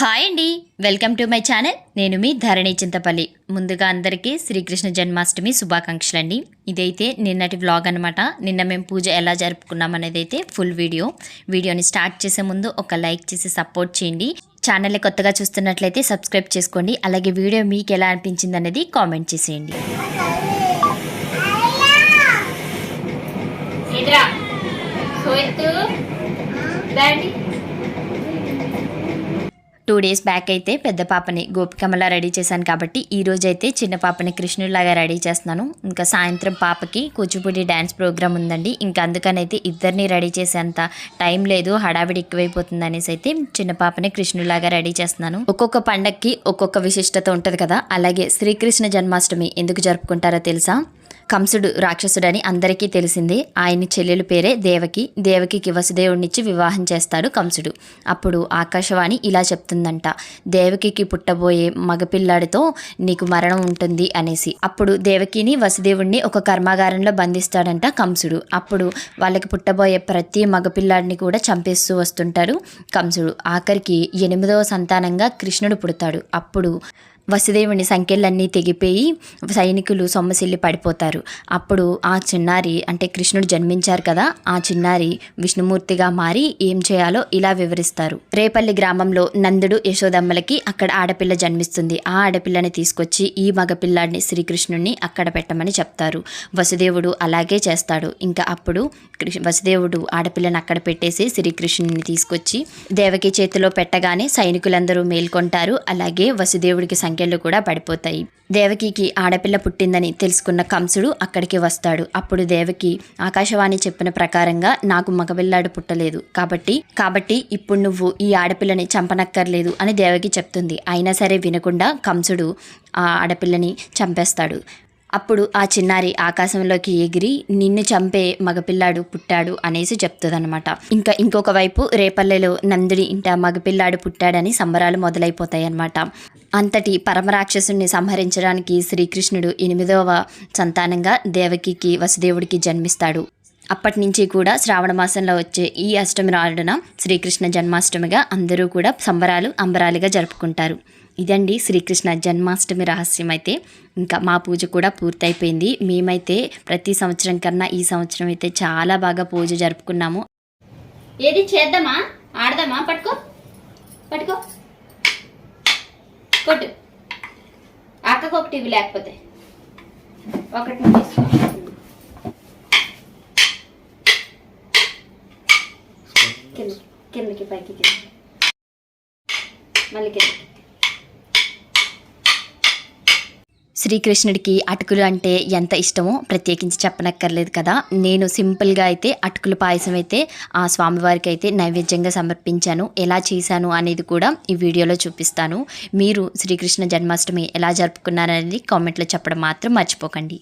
Hi అండి. Welcome to my channel. నేను మీ ధరణి చింతపల్లి. ముందుగా అందరికీ శ్రీకృష్ణ జన్మాష్టమి శుభాకాంక్షలు అండి ఇదైతే నిన్నటి వ్లాగ్ అనమాట నిన్న మేము పూజ ఎలా జరుపుకున్నాం అనేది అయితే ఫుల్ వీడియో వీడియోని స్టార్ట్ చేసే ముందు ఒక లైక్ చేసి సపోర్ట్ చేయండి. ఛానల్ని కొత్తగా చూస్తున్నట్లయితే సబ్స్క్రైబ్ చేసుకోండి. అలాగే వీడియో మీకు ఎలా అనిపించింది అనేది కామెంట్ చేసేయండి. డాడీ టూ డేస్ బ్యాక్ అయితే పెద్ద పాపని గోపికమలా రెడీ చేశాను కాబట్టి ఈ రోజు అయితే చిన్న పాపని కృష్ణుడిలాగా రెడీ చేస్తున్నాను. ఇంకా సాయంత్రం పాపకి కూచిపూడి డ్యాన్స్ ప్రోగ్రామ్ ఉందండి. ఇంకా అందుకనైతే ఇద్దరిని రెడీ చేసేంత టైం లేదు హడావిడి ఎక్కువైపోతుంది అనేసి అయితే చిన్న పాపని కృష్ణుడిలాగా రెడీ చేస్తున్నాను. ఒక్కొక్క పండక్కి ఒక్కొక్క విశిష్టత ఉంటుంది కదా అలాగే శ్రీకృష్ణ జన్మాష్టమి ఎందుకు జరుపుకుంటారో తెలుసా? కంసుడు రాక్షసుడని అందరికీ తెలిసింది. ఆయన చెల్లెలు పేరే దేవకి. దేవకికి వసుదేవుడినిచ్చి వివాహం చేస్తాడు కంసుడు. అప్పుడు ఆకాశవాణి ఇలా చెప్తుందంట. దేవకికి పుట్టబోయే మగపిల్లాడితో నీకు మరణం ఉంటుంది అనేసి. అప్పుడు దేవకిని వసుదేవుణ్ణి ఒక కర్మాగారంలో బంధిస్తాడంట కంసుడు. అప్పుడు వాళ్ళకి పుట్టబోయే ప్రతి మగపిల్లాడిని కూడా చంపేస్తూ వస్తుంటారు కంసుడు. ఆఖరికి ఎనిమిదవ సంతానంగా కృష్ణుడు పుడతాడు. అప్పుడు వసుదేవుని సంఖ్యలన్నీ తెగిపోయి సైనికులు సొమ్మసిల్లి పడిపోతారు. అప్పుడు ఆ చిన్నారి అంటే కృష్ణుడు జన్మించారు కదా ఆ చిన్నారి విష్ణుమూర్తిగా మారి ఏం చేయాలో ఇలా వివరిస్తారు. రేపల్లి గ్రామంలో నందుడు యశోదమ్మలకి అక్కడ ఆడపిల్ల జన్మిస్తుంది. ఆ ఆడపిల్లని తీసుకొచ్చి ఈ మగపిల్లాడిని శ్రీకృష్ణుడిని అక్కడ పెట్టమని చెప్తారు. వసుదేవుడు అలాగే చేస్తాడు. ఇంకా అప్పుడు కృష్ణ వసుదేవుడు ఆడపిల్లని అక్కడ పెట్టేసి శ్రీకృష్ణుని తీసుకొచ్చి దేవకి చేతిలో పెట్టగానే సైనికులందరూ మేల్కొంటారు. అలాగే వసుదేవుడికి సంఖ్యలు కూడా పడిపోతాయి. దేవకికి ఆడపిల్ల పుట్టిందని తెలుసుకున్న కంసుడు అక్కడికి వస్తాడు. అప్పుడు దేవకి ఆకాశవాణి చెప్పిన ప్రకారంగా నాకు మగపిల్లాడు పుట్టలేదు. కాబట్టి కాబట్టి ఇప్పుడు నువ్వు ఈ ఆడపిల్లని చంపనక్కర్లేదు అని దేవకి చెప్తుంది. అయినా సరే వినకుండా కంసుడు ఆ ఆడపిల్లని చంపేస్తాడు. అప్పుడు ఆ చిన్నారి ఆకాశంలోకి ఎగిరి నిన్ను చంపే మగపిల్లాడు పుట్టాడు అనేసి చెప్తుందన్నమాట. ఇంకా ఇంకొక వైపు రేపల్లెలో నందిడి ఇంట మగపిల్లాడు పుట్టాడని సంబరాలు మొదలైపోతాయి అన్నమాట అంతటి పరమరాక్షసుని సంహరించడానికి శ్రీకృష్ణుడు ఎనిమిదవ సంతానంగా దేవకికి వసుదేవుడికి జన్మిస్తాడు. అప్పటి నుంచి కూడా శ్రావణ మాసంలో వచ్చే ఈ అష్టమి నాడున శ్రీకృష్ణ జన్మాష్టమిగా అందరూ కూడా సంబరాలు అంబరాలుగా జరుపుకుంటారు. ఇదండి శ్రీకృష్ణ జన్మాష్టమి రహస్యం అయితే ఇంకా మా పూజ కూడా పూర్తయిపోయింది. మేమైతే ప్రతి సంవత్సరం కన్నా ఈ సంవత్సరం అయితే చాలా బాగా పూజ జరుపుకున్నాము. ఏది చేద్దామా? ఆడదామా? పట్టుకో. పట్టుకో. కొట్టు. అక్కకు ఒకటి ఇవి లేకపోతే ఒకటి. కింద కిందకి పైకి కింద. మళ్ళీ కింద శ్రీకృష్ణుడికి అటుకులు అంటే ఎంత ఇష్టమో ప్రత్యేకించి చెప్పనక్కర్లేదు కదా. నేను సింపుల్గా అయితే అటుకుల పాయసం అయితే ఆ స్వామివారికి అయితే నైవేద్యంగా సమర్పించాను. ఎలా చేశాను అనేది కూడా ఈ వీడియోలో చూపిస్తాను. మీరు శ్రీకృష్ణ జన్మాష్టమి ఎలా జరుపుకున్నారనేది కామెంట్లో చెప్పడం మాత్రం మర్చిపోకండి.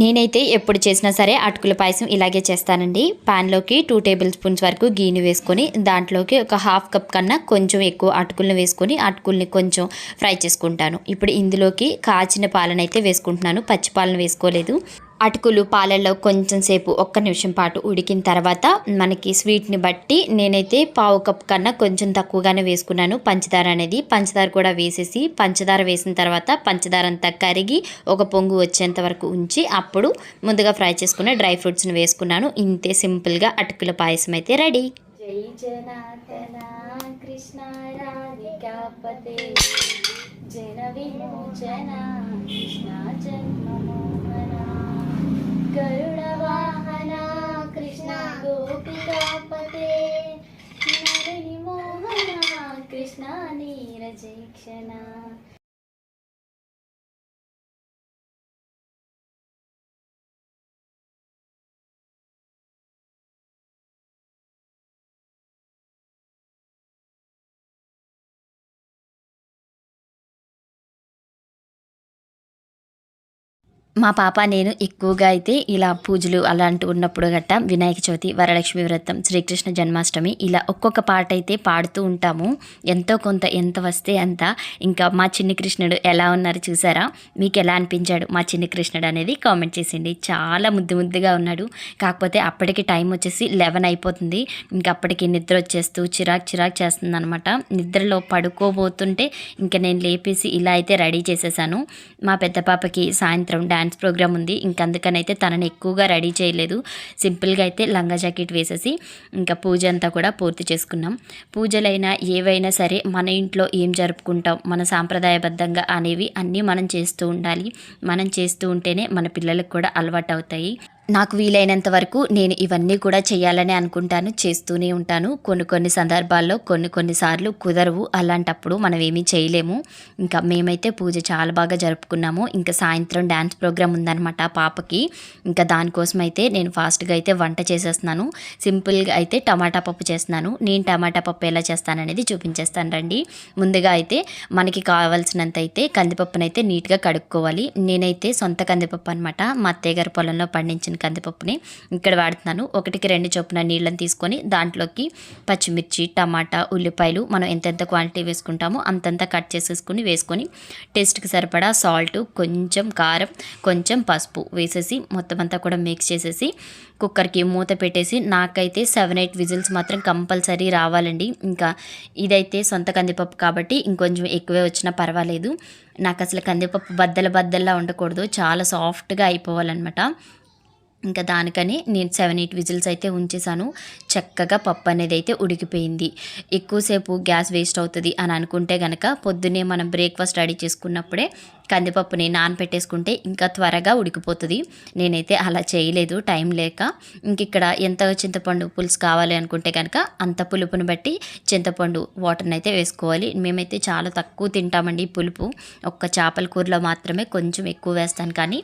నేనైతే ఎప్పుడు చేసినా సరే అటుకుల పాయసం ఇలాగే చేస్తానండి. పాన్లోకి టూ టేబుల్ స్పూన్స్ వరకు గీని వేసుకొని దాంట్లోకి ఒక హాఫ్ కప్ కన్నా కొంచెం ఎక్కువ అటుకులను వేసుకొని అటుకుల్ని కొంచెం ఫ్రై చేసుకుంటాను. ఇప్పుడు ఇందులోకి కాచిన పాలనైతే వేసుకుంటున్నాను. పచ్చి పాలను వేసుకోలేదు. అటుకులు పాలల్లో కొంచెం సేపు ఒక్క నిమిషం పాటు ఉడికిన తర్వాత మనకి స్వీట్ని బట్టి నేనైతే పావు కప్ కన్నా కొంచెం తక్కువగానే వేసుకున్నాను. పంచదార అనేది పంచదార కూడా వేసేసి పంచదార వేసిన తర్వాత పంచదార అంతా కరిగి ఒక పొంగు వచ్చేంత వరకు ఉంచి అప్పుడు ముందుగా ఫ్రై చేసుకున్న డ్రై ఫ్రూట్స్ని వేసుకున్నాను. ఇంతే సింపుల్గా అటుకుల పాయసం అయితే రెడీ. జై జనార్దన కృష్ణ జన విమోచన కృష్ణ జన్మమోహన 谢谢呢？మా పాప నేను ఎక్కువగా అయితే ఇలా పూజలు అలాంటి ఉన్నప్పుడు గట్ట వినాయక చవితి వరలక్ష్మి వ్రతం శ్రీకృష్ణ జన్మాష్టమి ఇలా ఒక్కొక్క పాట అయితే పాడుతూ ఉంటాము. ఎంతో కొంత ఎంత వస్తే అంత. ఇంకా మా చిన్ని కృష్ణుడు ఎలా ఉన్నారు చూసారా? మీకు ఎలా అనిపించాడు మా చిన్ని కృష్ణుడు అనేది కామెంట్ చేసింది చాలా ముద్దు ముద్దుగా ఉన్నాడు. కాకపోతే అప్పటికి టైం వచ్చేసి లెవెన్ అయిపోతుంది. ఇంకా అప్పటికి నిద్ర వచ్చేస్తూ చిరాక్ చిరాక్ చేస్తుంది అనమాట నిద్రలో పడుకోబోతుంటే ఇంకా నేను లేపేసి ఇలా అయితే రెడీ చేసేసాను. మా పెద్ద పాపకి సాయంత్రం డ్యాన్స్ ప్రోగ్రామ్ ఉంది. ఇంకందుకనైతే తనని ఎక్కువగా రెడీ చేయలేదు. సింపుల్గా అయితే లంగా జాకెట్ వేసేసి ఇంకా పూజ అంతా కూడా పూర్తి చేసుకున్నాం. పూజలైనా ఏవైనా సరే మన ఇంట్లో ఏం జరుపుకుంటాం మన సాంప్రదాయబద్ధంగా అనేవి అన్నీ మనం చేస్తూ ఉండాలి. మనం చేస్తూ ఉంటేనే మన పిల్లలకు కూడా అలవాటు అవుతాయి నాకు వీలైనంత వరకు నేను ఇవన్నీ కూడా చేయాలని అనుకుంటాను చేస్తూనే ఉంటాను. కొన్ని కొన్ని సందర్భాల్లో కొన్ని కొన్నిసార్లు కుదరవు. అలాంటప్పుడు మనం ఏమీ చేయలేము. ఇంకా మేమైతే పూజ చాలా బాగా జరుపుకున్నాము. ఇంకా సాయంత్రం డ్యాన్స్ ప్రోగ్రామ్ ఉందన్నమాట పాపకి. ఇంకా దానికోసం అయితే నేను ఫాస్ట్గా అయితే వంట చేసేస్తున్నాను. సింపుల్గా అయితే టమాటా పప్పు చేస్తున్నాను. నేను టమాటా పప్పు ఎలా చేస్తాననేది చూపించేస్తాను రండి. ముందుగా అయితే మనకి కావాల్సినంత అయితే కందిపప్పునైతే నీట్గా కడుక్కోవాలి. నేనైతే సొంత కందిపప్పు అనమాట మా అత్తయ్య గారి పొలంలో పండించిన కందిపప్పుని ఇక్కడ వాడుతున్నాను. ఒకటికి రెండు చొప్పున నీళ్ళని తీసుకొని దాంట్లోకి పచ్చిమిర్చి టమాటా ఉల్లిపాయలు మనం ఎంతెంత క్వాంటిటీ వేసుకుంటామో అంతంత కట్ చేసేసుకుని వేసుకొని టేస్ట్కి సరిపడా సాల్ట్ కొంచెం కారం కొంచెం పసుపు వేసేసి మొత్తం అంతా కూడా మిక్స్ చేసేసి కుక్కర్కి మూత పెట్టేసి నాకైతే సెవెన్ ఎయిట్ విజిల్స్ మాత్రం కంపల్సరీ రావాలండి. ఇంకా ఇదైతే సొంత కందిపప్పు కాబట్టి ఇంకొంచెం ఎక్కువే వచ్చినా పర్వాలేదు. నాకు అసలు కందిపప్పు బద్దల బద్దల్లా ఉండకూడదు. చాలా సాఫ్ట్గా అయిపోవాలన్నమాట. ఇంకా దానికని నేను సెవెన్ ఎయిట్ విజిల్స్ అయితే ఉంచేసాను చక్కగా పప్పు అనేది అయితే ఉడికిపోయింది. ఎక్కువసేపు గ్యాస్ వేస్ట్ అవుతుంది అని అనుకుంటే కనుక పొద్దున్నే మనం బ్రేక్ఫాస్ట్ రెడీ చేసుకున్నప్పుడే కందిపప్పుని నానపెట్టేసుకుంటే ఇంకా త్వరగా ఉడికిపోతుంది. నేనైతే అలా చేయలేదు టైం లేక. ఇంక ఇక్కడ ఎంత చింతపండు పులుసు కావాలి అనుకుంటే కనుక అంత పులుపుని బట్టి చింతపండు వాటర్ని అయితే వేసుకోవాలి. మేమైతే చాలా తక్కువ తింటామండి పులుపు. ఒక్క చేపల కూరలో మాత్రమే కొంచెం ఎక్కువ వేస్తాను కానీ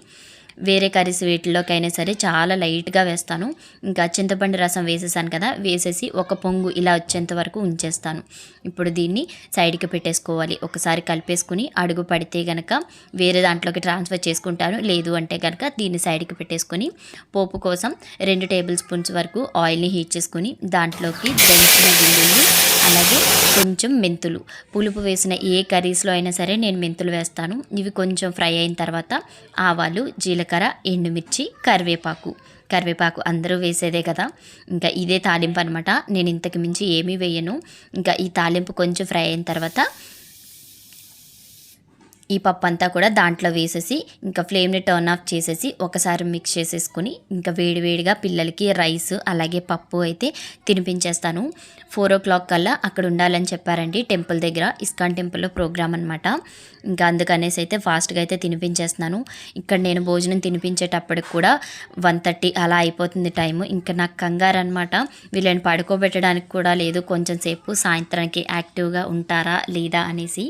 వేరే కర్రీస్ వీటిలోకైనా సరే చాలా లైట్గా వేస్తాను. ఇంకా చింతపండు రసం వేసేసాను కదా వేసేసి ఒక పొంగు ఇలా వచ్చేంత వరకు ఉంచేస్తాను. ఇప్పుడు దీన్ని సైడ్కి పెట్టేసుకోవాలి. ఒకసారి కలిపేసుకుని అడుగు పడితే గనక వేరే దాంట్లోకి ట్రాన్స్ఫర్ చేసుకుంటాను. లేదు అంటే కనుక దీన్ని సైడ్కి పెట్టేసుకొని పోపు కోసం రెండు టేబుల్ స్పూన్స్ వరకు ఆయిల్ని హీట్ చేసుకుని దాంట్లోకి దంచిన గింజలు అలాగే కొంచెం మెంతులు. పులుపు వేసిన ఏ కర్రీస్లో అయినా సరే నేను మెంతులు వేస్తాను. ఇవి కొంచెం ఫ్రై అయిన తర్వాత ఆవాలు జీలకర్ర ఎండుమిర్చి కరివేపాకు. కరివేపాకు అందరూ వేసేదే కదా. ఇంకా ఇదే తాలింపు అనమాట నేను ఇంతకు మించి ఏమీ వేయను. ఇంకా ఈ తాలింపు కొంచెం ఫ్రై అయిన తర్వాత ఈ పప్పు అంతా కూడా దాంట్లో వేసేసి ఇంకా ఫ్లేమ్ని టర్న్ ఆఫ్ చేసేసి ఒకసారి మిక్స్ చేసేసుకుని ఇంకా వేడివేడిగా పిల్లలకి రైస్ అలాగే పప్పు అయితే తినిపించేస్తాను. ఫోర్ ఓ క్లాక్ కల్లా అక్కడ ఉండాలని చెప్పారండి టెంపుల్ దగ్గర ఇస్కాన్ టెంపుల్లో ప్రోగ్రామ్ అనమాట ఇంకా అందుకనేసి అయితే ఫాస్ట్గా అయితే తినిపించేస్తున్నాను. ఇక్కడ నేను భోజనం తినిపించేటప్పటికి కూడా వన్ థర్టీ అలా అయిపోతుంది టైము ఇంకా నాకు కంగారు అనమాట వీళ్ళని పడుకోబెట్టడానికి కూడా లేదు కొంచెం సేపు సాయంత్రానికి యాక్టివ్గా ఉంటారా లేదా అనేసి.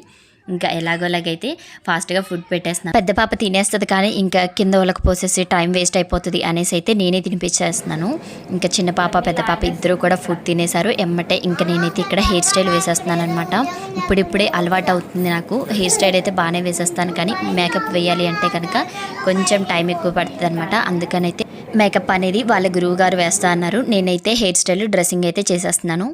ఇంకా ఎలాగోలాగైతే ఫాస్ట్గా ఫుడ్ పెట్టేస్తున్నాను పెద్ద పాప తినేస్తుంది కానీ ఇంకా కింద వాళ్ళకి పోసేసి టైం వేస్ట్ అయిపోతుంది అనేసి అయితే నేనే తినిపించేస్తున్నాను. ఇంకా చిన్న పాప పెద్ద పాప ఇద్దరు కూడా ఫుడ్ తినేశారు. ఎమ్మటే ఇంకా నేనైతే ఇక్కడ హెయిర్ స్టైల్ వేసేస్తున్నాను అనమాట ఇప్పుడిప్పుడే అలవాటు అవుతుంది నాకు. హెయిర్ స్టైల్ అయితే బాగానే వేసేస్తాను కానీ మేకప్ వేయాలి అంటే కనుక కొంచెం టైం ఎక్కువ పడుతుంది అనమాట అందుకనైతే మేకప్ అనేది వాళ్ళ గురువు గారు వేస్తా అన్నారు. నేనైతే హెయిర్ స్టైల్ డ్రెస్సింగ్ అయితే చేసేస్తున్నాను.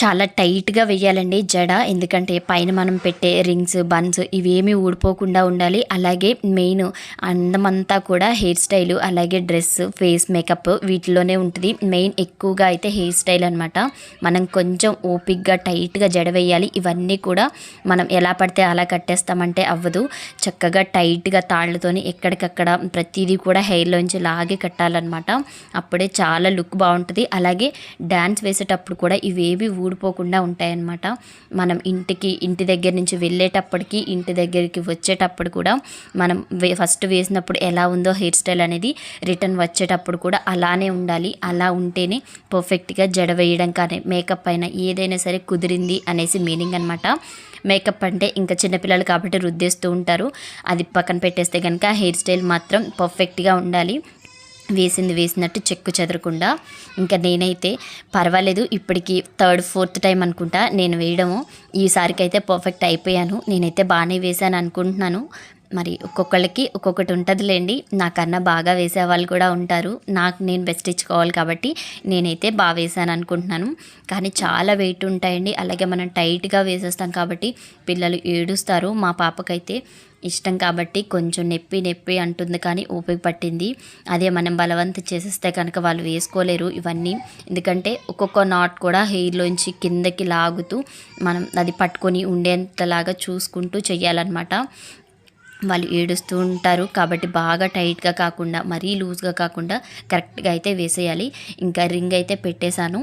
చాలా టైట్గా వేయాలండి జడ. ఎందుకంటే పైన మనం పెట్టే రింగ్స్ బన్స్ ఇవేమీ ఊడిపోకుండా ఉండాలి. అలాగే మెయిన్ అందమంతా కూడా హెయిర్ స్టైల్ అలాగే డ్రెస్ ఫేస్ మేకప్ వీటిలోనే ఉంటుంది. మెయిన్ ఎక్కువగా అయితే హెయిర్ స్టైల్ అనమాట మనం కొంచెం ఓపిక్గా టైట్గా జడ వేయాలి. ఇవన్నీ కూడా మనం ఎలా పడితే అలా కట్టేస్తామంటే అవ్వదు. చక్కగా టైట్గా తాళ్ళతోని ఎక్కడికక్కడ ప్రతిదీ కూడా హెయిర్లోంచి లాగే కట్టాలన్నమాట. అప్పుడే చాలా లుక్ బాగుంటుంది. అలాగే డ్యాన్స్ వేసేటప్పుడు కూడా ఇవేవి ఊడిపోకుండా ఉంటాయన్నమాట. మనం ఇంటికి ఇంటి దగ్గర నుంచి వెళ్ళేటప్పటికి ఇంటి దగ్గరికి వచ్చేటప్పుడు కూడా మనం వే ఫస్ట్ వేసినప్పుడు ఎలా ఉందో హెయిర్ స్టైల్ అనేది రిటర్న్ వచ్చేటప్పుడు కూడా అలానే ఉండాలి. అలా ఉంటేనే పర్ఫెక్ట్గా జడ వేయడం కానీ మేకప్ అయినా ఏదైనా సరే కుదిరింది అనేసి మీనింగ్ అనమాట మేకప్ అంటే ఇంకా చిన్నపిల్లలు కాబట్టి రుద్దేస్తూ ఉంటారు. అది పక్కన పెట్టేస్తే కనుక హెయిర్ స్టైల్ మాత్రం పర్ఫెక్ట్గా ఉండాలి. వేసింది వేసినట్టు చెక్కు చెదరకుండా. ఇంకా నేనైతే పర్వాలేదు ఇప్పటికి థర్డ్ ఫోర్త్ టైం అనుకుంటా నేను వేయడము. ఈసారికి అయితే పర్ఫెక్ట్ అయిపోయాను. నేనైతే బాగానే వేశాను అనుకుంటున్నాను. మరి ఒక్కొక్కళ్ళకి ఒక్కొక్కటి ఉంటుందిలేండి. నాకన్నా బాగా వేసే వాళ్ళు కూడా ఉంటారు. నాకు నేను బెస్ట్ ఇచ్చుకోవాలి కాబట్టి నేనైతే బాగా వేసాను అనుకుంటున్నాను. కానీ చాలా వెయిట్ ఉంటాయండి. అలాగే మనం టైట్గా వేసేస్తాం కాబట్టి పిల్లలు ఏడుస్తారు. మా పాపకైతే ఇష్టం కాబట్టి కొంచెం నొప్పి నొప్పి అంటుంది కానీ ఓపిక పట్టింది. అదే మనం బలవంతం చేసేస్తే కనుక వాళ్ళు వేసుకోలేరు ఇవన్నీ. ఎందుకంటే ఒక్కొక్క నాట్ కూడా హెయిర్లోంచి కిందకి లాగుతూ మనం అది పట్టుకొని ఉండేంతలాగా చూసుకుంటూ చేయాలన్నమాట వాళ్ళు ఏడుస్తూ ఉంటారు కాబట్టి బాగా టైట్గా కాకుండా మరీ లూజ్గా కాకుండా కరెక్ట్గా అయితే వేసేయాలి. ఇంకా రింగ్ అయితే పెట్టేశాను.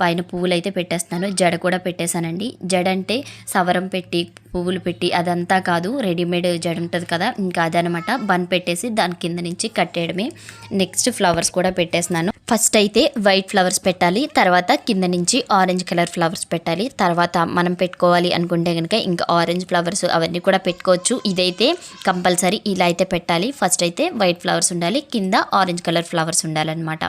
పైన పువ్వులు అయితే పెట్టేస్తాను జడ కూడా పెట్టేశానండి. జడ అంటే సవరం పెట్టి పువ్వులు పెట్టి అదంతా కాదు రెడీమేడ్ జడ ఉంటుంది కదా ఇంకా అదనమాట. బన్ పెట్టేసి దాని కింద నుంచి కట్టేయడమే నెక్స్ట్ ఫ్లవర్స్ కూడా పెట్టేస్తున్నాను. ఫస్ట్ అయితే వైట్ ఫ్లవర్స్ పెట్టాలి తర్వాత కింద నుంచి ఆరెంజ్ కలర్ ఫ్లవర్స్ పెట్టాలి తర్వాత మనం పెట్టుకోవాలి అనుకుంటే కనుక ఇంకా ఆరెంజ్ ఫ్లవర్స్ అవన్నీ కూడా పెట్టుకోవచ్చు. ఇదైతే కంపల్సరీ ఇలా అయితే పెట్టాలి. ఫస్ట్ అయితే వైట్ ఫ్లవర్స్ ఉండాలి కింద ఆరెంజ్ కలర్ ఫ్లవర్స్ ఉండాలన్నమాట.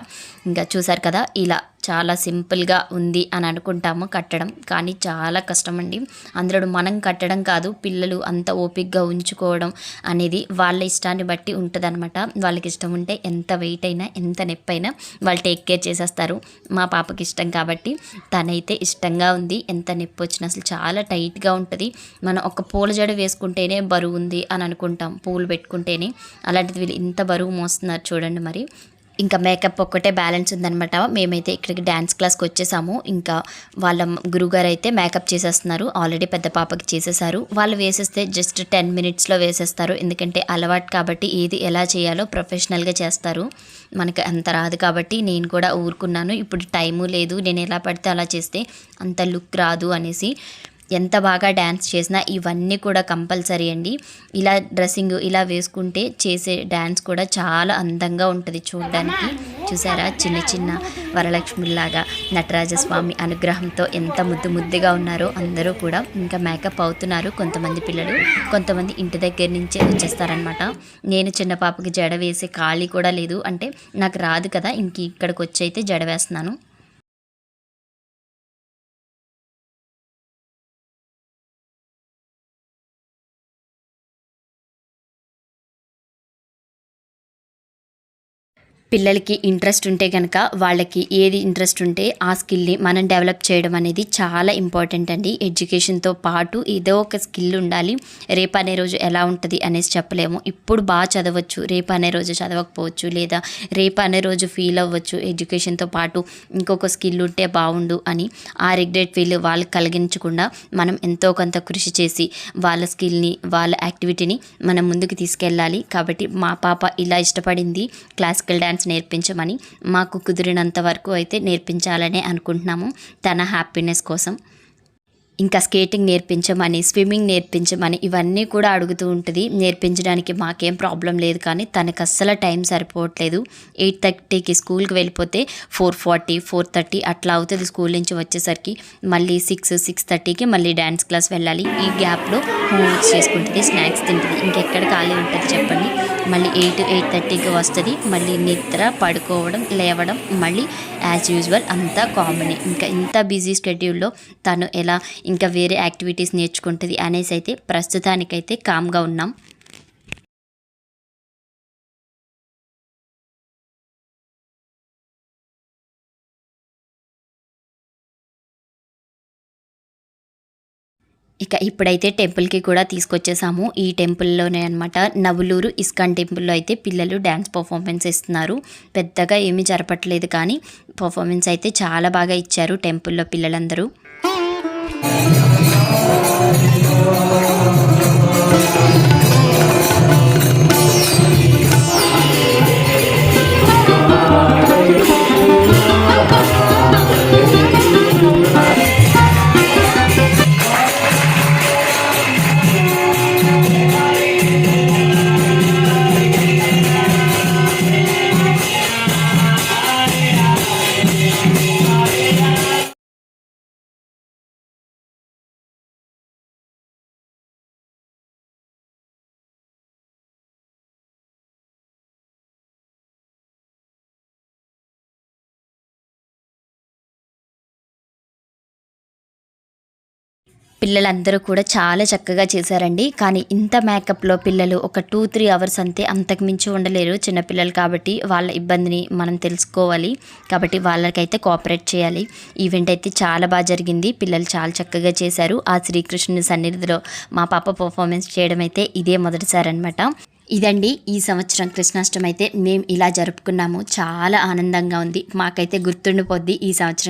ఇంకా చూసారు కదా ఇలా చాలా సింపుల్గా ఉంది అని అనుకుంటాము కట్టడం. కానీ చాలా కష్టం అండి అందులో మనం కట్టడం కాదు పిల్లలు అంత ఓపిక్గా ఉంచుకోవడం అనేది వాళ్ళ ఇష్టాన్ని బట్టి ఉంటుంది వాళ్ళకి ఇష్టం ఉంటే ఎంత వెయిట్ అయినా ఎంత నొప్పి అయినా వాళ్ళు టేక్ కేర్ చేసేస్తారు. మా పాపకి ఇష్టం కాబట్టి తనైతే ఇష్టంగా ఉంది. ఎంత నొప్పి వచ్చినా అసలు చాలా టైట్గా ఉంటుంది. మనం ఒక పూల జడ వేసుకుంటేనే బరువు ఉంది అని అనుకుంటాం. పూలు పెట్టుకుంటేనే. అలాంటిది వీళ్ళు ఇంత బరువు మోస్తున్నారు చూడండి మరి. ఇంకా మేకప్ ఒక్కటే బ్యాలెన్స్ ఉందనమాట మేమైతే ఇక్కడికి డ్యాన్స్ క్లాస్కి వచ్చేసాము. ఇంకా వాళ్ళ గురుగారు అయితే మేకప్ చేసేస్తున్నారు. ఆల్రెడీ పెద్ద పాపకి చేసేసారు. వాళ్ళు వేసేస్తే జస్ట్ టెన్ మినిట్స్లో వేసేస్తారు. ఎందుకంటే అలవాటు కాబట్టి ఏది ఎలా చేయాలో ప్రొఫెషనల్గా చేస్తారు. మనకి అంత రాదు కాబట్టి నేను కూడా ఊరుకున్నాను. ఇప్పుడు టైము లేదు. నేను ఎలా పడితే అలా చేస్తే అంత లుక్ రాదు అనేసి ఎంత బాగా డ్యాన్స్ చేసినా ఇవన్నీ కూడా కంపల్సరీ అండి. ఇలా డ్రెస్సింగ్ ఇలా వేసుకుంటే చేసే డ్యాన్స్ కూడా చాలా అందంగా ఉంటుంది చూడడానికి. చూసారా? చిన్న చిన్న వరలక్ష్మిలాగా నటరాజస్వామి అనుగ్రహంతో ఎంత ముద్దు ముద్దుగా ఉన్నారో అందరూ కూడా ఇంకా మేకప్ అవుతున్నారు. కొంతమంది పిల్లలు కొంతమంది ఇంటి దగ్గర నుంచే వచ్చేస్తారనమాట నేను చిన్న పాపకి జడ వేసే ఖాళీ కూడా లేదు. అంటే నాకు రాదు కదా ఇంక ఇక్కడికి వచ్చి అయితే జడ వేస్తున్నాను. పిల్లలకి ఇంట్రెస్ట్ ఉంటే కనుక వాళ్ళకి ఏది ఇంట్రెస్ట్ ఉంటే ఆ స్కిల్ని మనం డెవలప్ చేయడం అనేది చాలా ఇంపార్టెంట్ అండి. ఎడ్యుకేషన్తో పాటు ఏదో ఒక స్కిల్ ఉండాలి. రేపు అనే రోజు ఎలా ఉంటుంది అనేసి చెప్పలేము. ఇప్పుడు బాగా చదవచ్చు రేపు అనే రోజు చదవకపోవచ్చు లేదా రేపు అనే రోజు ఫీల్ అవ్వచ్చు. ఎడ్యుకేషన్తో పాటు ఇంకొక స్కిల్ ఉంటే బాగుండు అని ఆ రిగ్రెట్ ఫీల్ వాళ్ళకి కలిగించకుండా మనం ఎంతో కొంత కృషి చేసి వాళ్ళ స్కిల్ని వాళ్ళ యాక్టివిటీని మనం ముందుకు తీసుకెళ్ళాలి. కాబట్టి మా పాప ఇలా ఇష్టపడింది. క్లాసికల్ డ్యాన్స్ నేర్పించమని మాకు కుదిరినంత వరకు అయితే నేర్పించాలనే అనుకుంటున్నాము తన హ్యాపీనెస్ కోసం. ఇంకా స్కేటింగ్ నేర్పించమని స్విమ్మింగ్ నేర్పించమని ఇవన్నీ కూడా అడుగుతూ ఉంటుంది. నేర్పించడానికి మాకేం ప్రాబ్లం లేదు కానీ తనకు అస్సలు టైం సరిపోవట్లేదు. ఎయిట్ థర్టీకి స్కూల్కి వెళ్ళిపోతే ఫోర్ ఫార్టీ ఫోర్ థర్టీ అట్లా అవుతుంది స్కూల్ నుంచి వచ్చేసరికి. మళ్ళీ సిక్స్ సిక్స్ థర్టీకి మళ్ళీ డ్యాన్స్ క్లాస్ వెళ్ళాలి. ఈ గ్యాప్లో హోంవర్క్స్ చేసుకుంటుంది స్నాక్స్ తింటుంది. ఇంకెక్కడ ఖాళీ ఉంటుంది చెప్పండి. మళ్ళీ ఎయిట్ ఎయిట్ థర్టీకి వస్తుంది. మళ్ళీ నిద్ర పడుకోవడం లేవడం మళ్ళీ యాజ్ యూజువల్ అంతా కామనే ఇంకా ఇంత బిజీ షెడ్యూల్లో తను ఎలా ఇంకా వేరే యాక్టివిటీస్ నేర్చుకుంటుంది అనేసి అయితే ప్రస్తుతానికైతే కామ్గా ఉన్నాం. ఇక ఇప్పుడైతే టెంపుల్కి కూడా తీసుకొచ్చేసాము. ఈ టెంపుల్లోనే అనమాట నవలూరు ఇస్కాన్ టెంపుల్లో అయితే పిల్లలు డ్యాన్స్ పర్ఫార్మెన్స్ ఇస్తున్నారు. పెద్దగా ఏమీ జరపట్లేదు కానీ పర్ఫార్మెన్స్ అయితే చాలా బాగా ఇచ్చారు టెంపుల్లో పిల్లలందరూ. పిల్లలందరూ కూడా చాలా చక్కగా చేశారండి. కానీ ఇంత మేకప్లో పిల్లలు ఒక టూ త్రీ అవర్స్ అంతే అంతకు మించి ఉండలేరు చిన్నపిల్లలు కాబట్టి వాళ్ళ ఇబ్బందిని మనం తెలుసుకోవాలి. కాబట్టి వాళ్ళకైతే కోఆపరేట్ చేయాలి. ఈవెంట్ అయితే చాలా బాగా జరిగింది. పిల్లలు చాలా చక్కగా చేశారు. ఆ శ్రీకృష్ణుని సన్నిధిలో మా పాప పర్ఫార్మెన్స్ చేయడం అయితే ఇదే మొదటిసారి అనమాట ఇదండి ఈ సంవత్సరం కృష్ణాష్టమి అయితే మేము ఇలా జరుపుకున్నాము. చాలా ఆనందంగా ఉంది. మాకైతే గుర్తుండిపోద్ది ఈ సంవత్సరం.